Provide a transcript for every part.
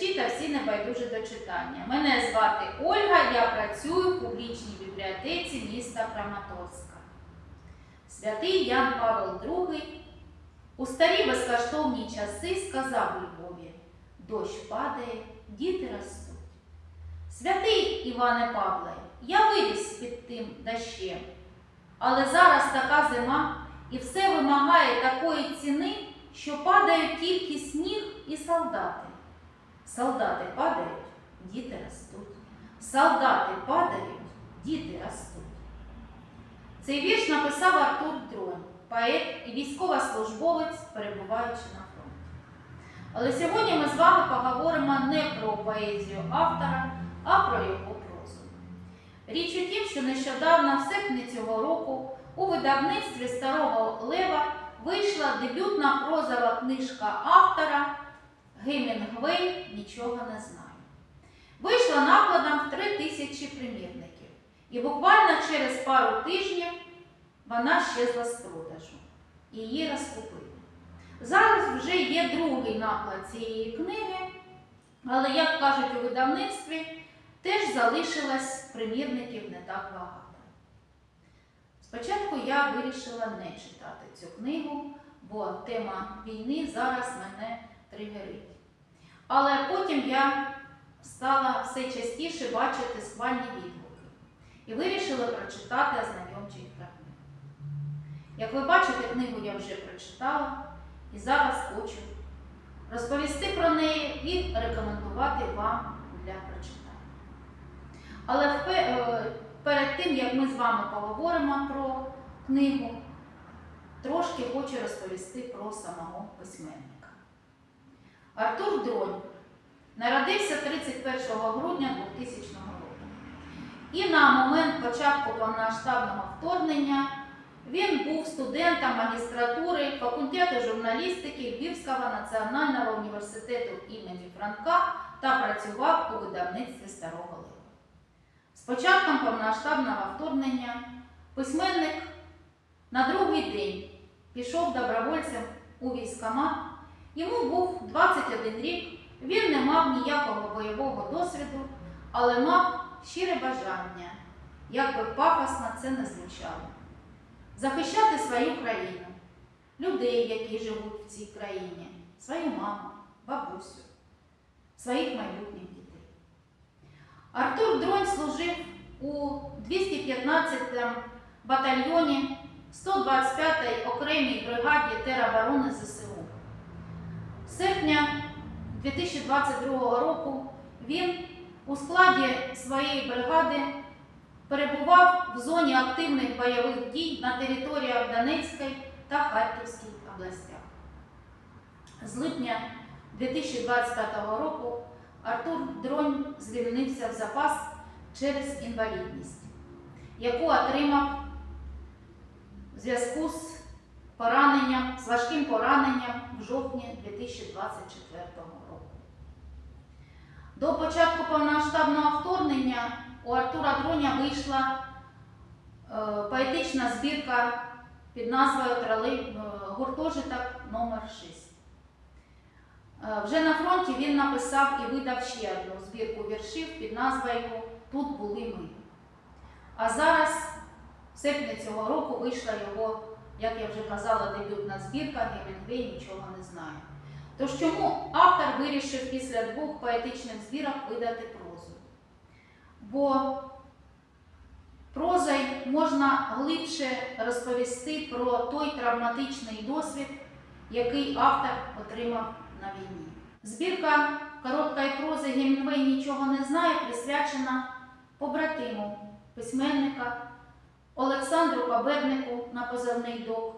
глядачі та всі небайдужі до читання. Мене звати Ольга, я працюю в публічній бібліотеці міста Краматорська. Святий Ян Павел II у старі безкоштовні часи сказав у Львові: дощ падає, діти ростуть. Святий Іване Павле, я виріс під тим дощем, але зараз така зима і все вимагає такої ціни, що падають тільки сніг і солдати. Солдати падають, діти ростуть. Солдати падають, діти ростуть. Цей вірш написав Артур Дронь, поет і військовослужбовець, перебуваючи на фронті. Але сьогодні ми з вами поговоримо не про поезію автора, а про його прозу. Річ у тім, що нещодавно, в серпні цього року, у видавництві Старого Лева вийшла дебютна прозова книжка автора Гемінгвей Нічого не знаю. Вийшла накладом в три тисячі примірників. І буквально через пару тижнів вона щезла з продажу. Її розкупили. Зараз вже є другий наклад цієї книги, але, як кажуть у видавництві, теж залишилось примірників не так багато. Спочатку я вирішила не читати цю книгу, бо тема війни зараз мене тригерить. Але потім я стала все частіше бачити схвальні відгуки і вирішила прочитати ознайомчий фрагмент. Як ви бачите, книгу я вже прочитала і зараз хочу розповісти про неї і рекомендувати вам для прочитання. Але е, перед тим, як ми з вами поговоримо про книгу, трошки хочу розповісти про самого письменника. Артур Дронь народився 31 грудня 2000 року. І на момент початку повномасштабного вторгнення він був студентом магістратури факультету журналістики Львівського національного університету імені Франка та працював у видавництві Старого Лева. З початком повномасштабного вторгнення письменник на другий день пішов добровольцем у військкомат. Йому був 21 рік, він не мав ніякого бойового досвіду, але мав щире бажання, як би пафосно це не звучало, захищати свою країну, людей, які живуть в цій країні, свою маму, бабусю, своїх майбутніх дітей. Артур Дронь служив у 215 батальйоні 125-й окремій бригаді тероборони ЗСУ. Серпня 2022 року він у складі своєї бригади перебував в зоні активних бойових дій на територіях Донецької та Харківської областях. З липня 2025 року Артур Дронь звільнився в запас через інвалідність, яку отримав в зв'язку з пораненням, з важким пораненням в жовтні 2024 року. До початку повномасштабного вторгнення у Артура Дроня вийшла е, поетична збірка під назвою е, Гуртожиток номер 6 Е, Вже на фронті він написав і видав ще одну збірку віршів під назвою Тут були ми. А зараз, в серпні цього року, вийшла його, як я вже казала, дебютна збірка Гемінгвей нічого не знає. Тож чому автор вирішив після двох поетичних збірок видати прозу? Бо прозою можна глибше розповісти про той травматичний досвід, який автор отримав на війні. Збірка короткої прози Гемінгвей нічого не знає, присвячена побратиму письменника Олександру Кабернику на позивний док.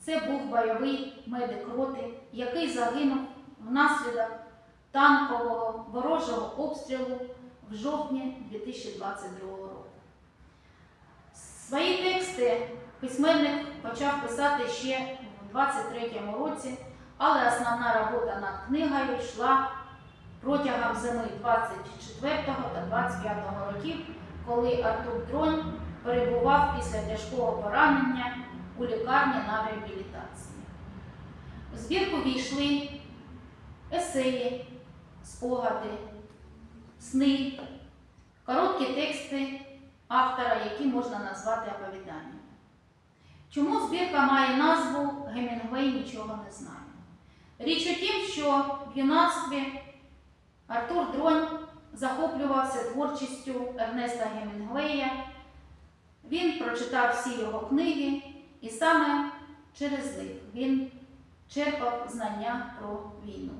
Це був бойовий медик роти, який загинув внаслідок танкового ворожого обстрілу в жовтні 2022 року. Свої тексти письменник почав писати ще в 23-му році, але основна робота над книгою йшла протягом зими 24 та 25 років, коли Артур Дронь перебував після тяжкого поранення у лікарні на реабілітації. В збірку війшли есеї, спогади, сни, короткі тексти автора, які можна назвати оповіданнями. Чому збірка має назву Гемінгвей нічого не знає? Річ у тім, що в юнацтві Артур Дронь захоплювався творчістю Ернеста Гемінгвея. Він прочитав всі його книги, і саме через них він черпав знання про війну.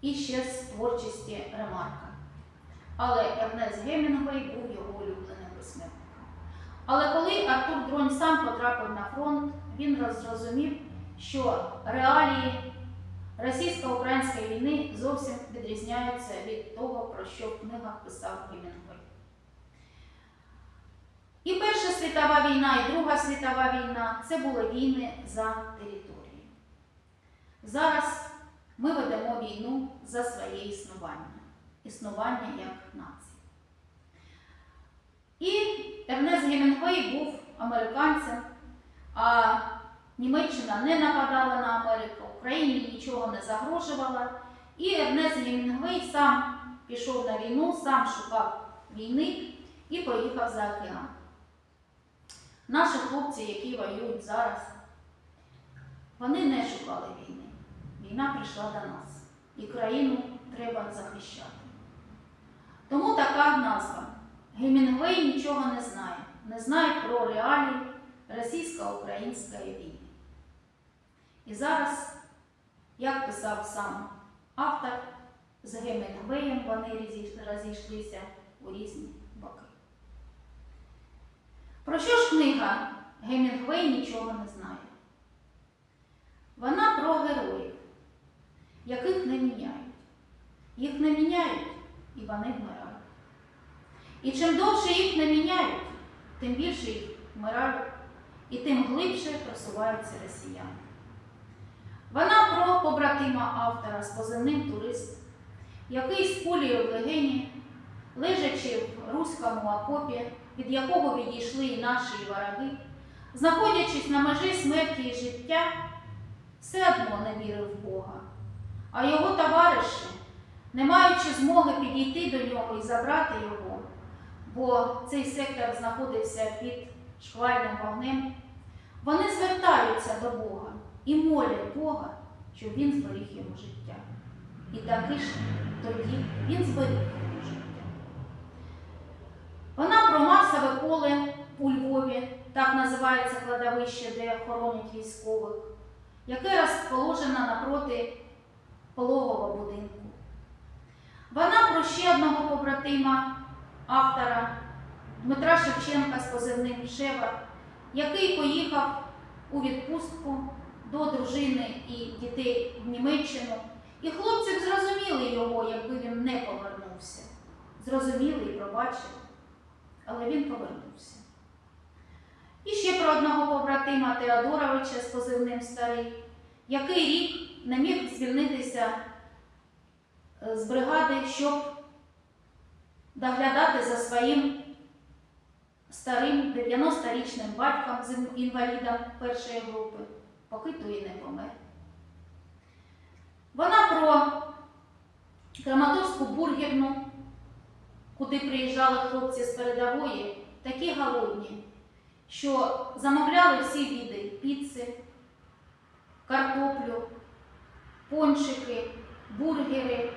І ще з творчості Ремарка. Але Ернест Гемінгвей був його улюбленим письменником. Але коли Артур Дронь сам потрапив на фронт, він роз- зрозумів, що реалії російсько-української війни зовсім відрізняються від того, про що в книгах писав Гемінгвей. І Перша світова війна, і Друга світова війна це були війни за територію. Зараз ми ведемо війну за своє існування, існування як нації. І Ернест Гемінгвей був американцем, а Німеччина не нападала на Америку, Україні нічого не загрожувала. І Ернест Гемінгвей сам пішов на війну, сам шукав війни і поїхав за океан. Наші хлопці, які воюють зараз, вони не шукали війни. Війна прийшла до нас, і країну треба захищати. Тому така назва. Гемінгвей нічого не знає, не знає про реалії російсько-української війни. І зараз, як писав сам автор, з Гемінгвеєм вони розійшлися у різні. Про що ж книга Гемінгвей нічого не знає? Вона про героїв, яких не міняють. Їх не міняють і вони вмирають. І чим довше їх не міняють, тим більше їх вмирають і тим глибше просуваються росіяни. Вона про побратима автора з позивним турист, який з кулею в легені, лежачи в руському окопі, від якого відійшли і наші вороги, знаходячись на межі смерті і життя, все одно не вірив в Бога. А його товариші, не маючи змоги підійти до нього і забрати його, бо цей сектор знаходився під шквальним вогнем, вони звертаються до Бога і молять Бога, щоб він зберіг йому життя. І таки ж тоді він зберіг. Вона про масове поле у Львові, так називається кладовище, де хоронять військових, яке розположено напроти пологового будинку. Вона про ще одного побратима автора Дмитра Шевченка з позивним Шева, який поїхав у відпустку до дружини і дітей в Німеччину. І хлопці зрозуміли його, якби він не повернувся. Зрозуміли і пробачили, але він повернувся. І ще про одного побратима Теодоровича з позивним старий, який рік не міг звільнитися е, з бригади, щоб доглядати за своїм старим 90-річним батьком з інвалідом першої групи, поки той не помер. Вона про Краматорську бургерну, куди приїжджали хлопці з передової, такі голодні, що замовляли всі види піци, картоплю, пончики, бургери,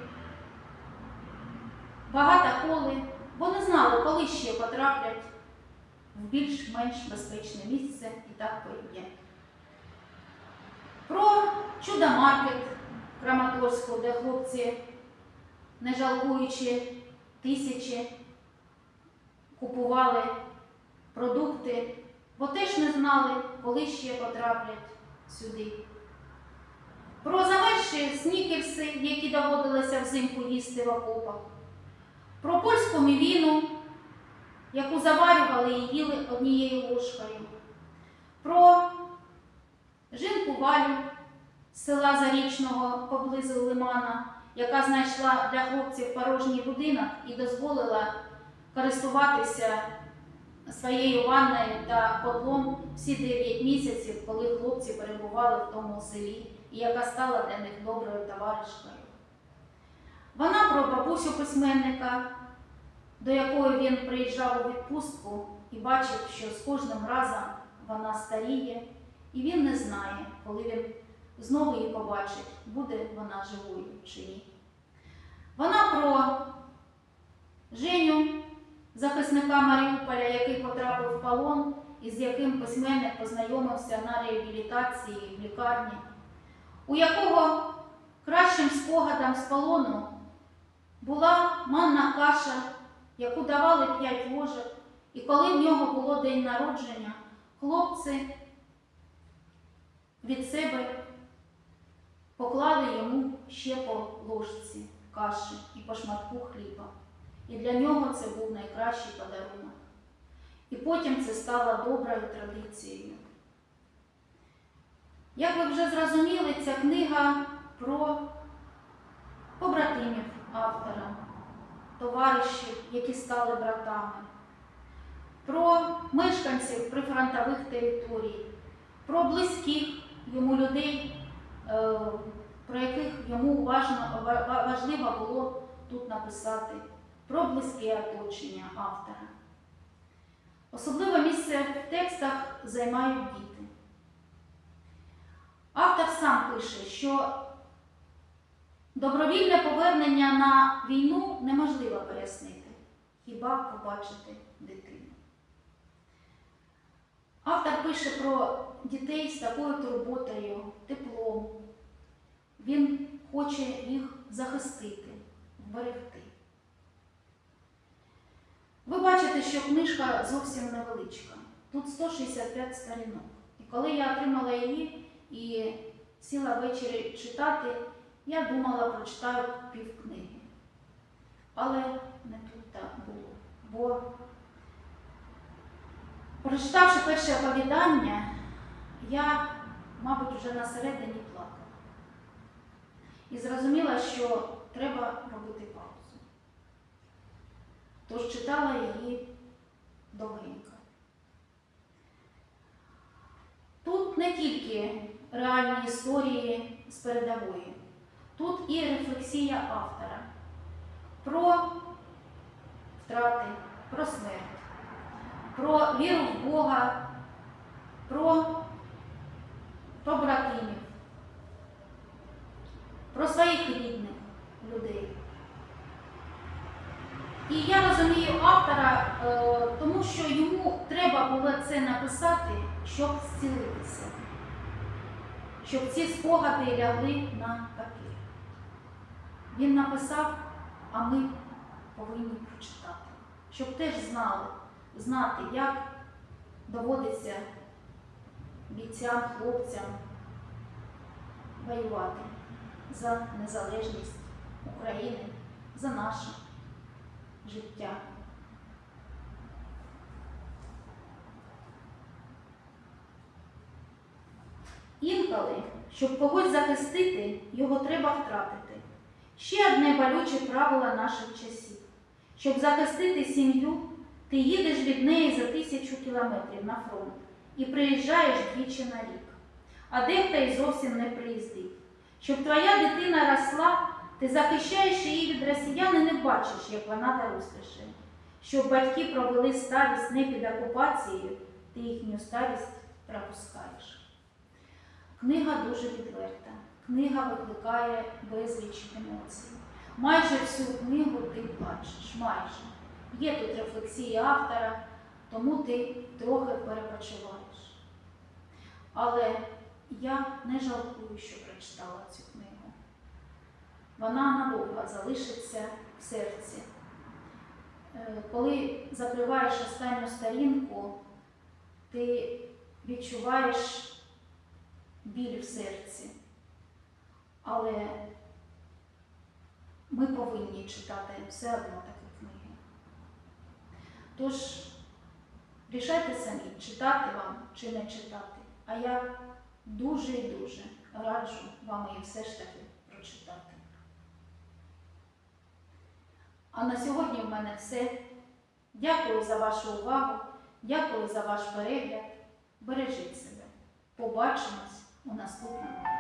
багато коли, бо не знали, коли ще потраплять в більш-менш безпечне місце і так поїдять. Про чудо-маркет Краматорську, де хлопці, не жалкуючи тисячі, купували продукти, бо теж не знали, коли ще потраплять сюди. Про замерзші снікерси, які доводилося взимку їсти в окопах. Про польську мівіну, яку заварювали і їли однією ложкою. Про жінку Валю з села Зарічного поблизу Лимана, яка знайшла для хлопців порожній будинок і дозволила користуватися своєю ванною та котлом всі 9 місяців, коли хлопці перебували в тому селі, і яка стала для них доброю товаришкою. Вона про бабусю письменника, до якої він приїжджав у відпустку і бачив, що з кожним разом вона старіє, і він не знає, коли він знову її побачить, буде вона живою чи ні. Вона про Женю, захисника Маріуполя, який потрапив в полон і з яким письменник познайомився на реабілітації в лікарні, у якого кращим спогадом з полону була манна каша, яку давали п'ять ложок, і коли в нього було день народження, хлопці від себе поклали йому ще по ложці каші і по шматку хліба. І для нього це був найкращий подарунок. І потім це стало доброю традицією. Як ви вже зрозуміли, ця книга про побратимів автора, товаришів, які стали братами, про мешканців прифронтових територій, про близьких йому людей, про яких йому важно, ва- ва- важливо було тут написати, про близьке оточення автора. Особливе місце в текстах займають діти. Автор сам пише, що добровільне повернення на війну неможливо пояснити, хіба побачити дитину. Автор пише про дітей з такою турботою, теплом. Він хоче їх захистити, вберегти. Ви бачите, що книжка зовсім невеличка. Тут 165 сторінок. І коли я отримала її і сіла ввечері читати, я думала, прочитаю півкниги. Але не тут так було. Бо, прочитавши перше оповідання, я, мабуть, вже на середині плакала. І зрозуміла, що треба робити паузу. Тож читала її довгенько. Тут не тільки реальні історії з передової, тут і рефлексія автора про втрати, про смерть, про віру в Бога, про побратимів, про своїх рідних людей. І я розумію автора, е, тому що йому треба було це написати, щоб зцілитися, щоб ці спогади лягли на папір. Він написав, а ми повинні прочитати, щоб теж знали, знати, як доводиться бійцям, хлопцям воювати за незалежність України, за наше життя. Інколи, щоб когось захистити, його треба втратити. Ще одне болюче правило наших часів. Щоб захистити сім'ю, ти їдеш від неї за тисячу кілометрів на фронт і приїжджаєш двічі на рік. А дехто й зовсім не приїздив. Щоб твоя дитина росла, ти захищаєш її від росіян і не бачиш, як вона доросліше. Щоб батьки провели старість не під окупацією, ти їхню старість пропускаєш. Книга дуже відверта. Книга викликає безліч емоцій. Майже всю книгу ти плачеш, майже. Є тут рефлексія автора, тому ти трохи перепочиваєш. Але я не жалкую, що прочитала цю книгу. Вона надовго залишиться в серці. Е, Коли закриваєш останню сторінку, ти відчуваєш біль в серці. Але ми повинні читати все одно книги. Тож, рішайте самі, читати вам чи не читати. А я дуже і дуже раджу вам її все ж таки прочитати. А на сьогодні в мене все. Дякую за вашу увагу, дякую за ваш перегляд. Бережіть себе. Побачимось у наступному.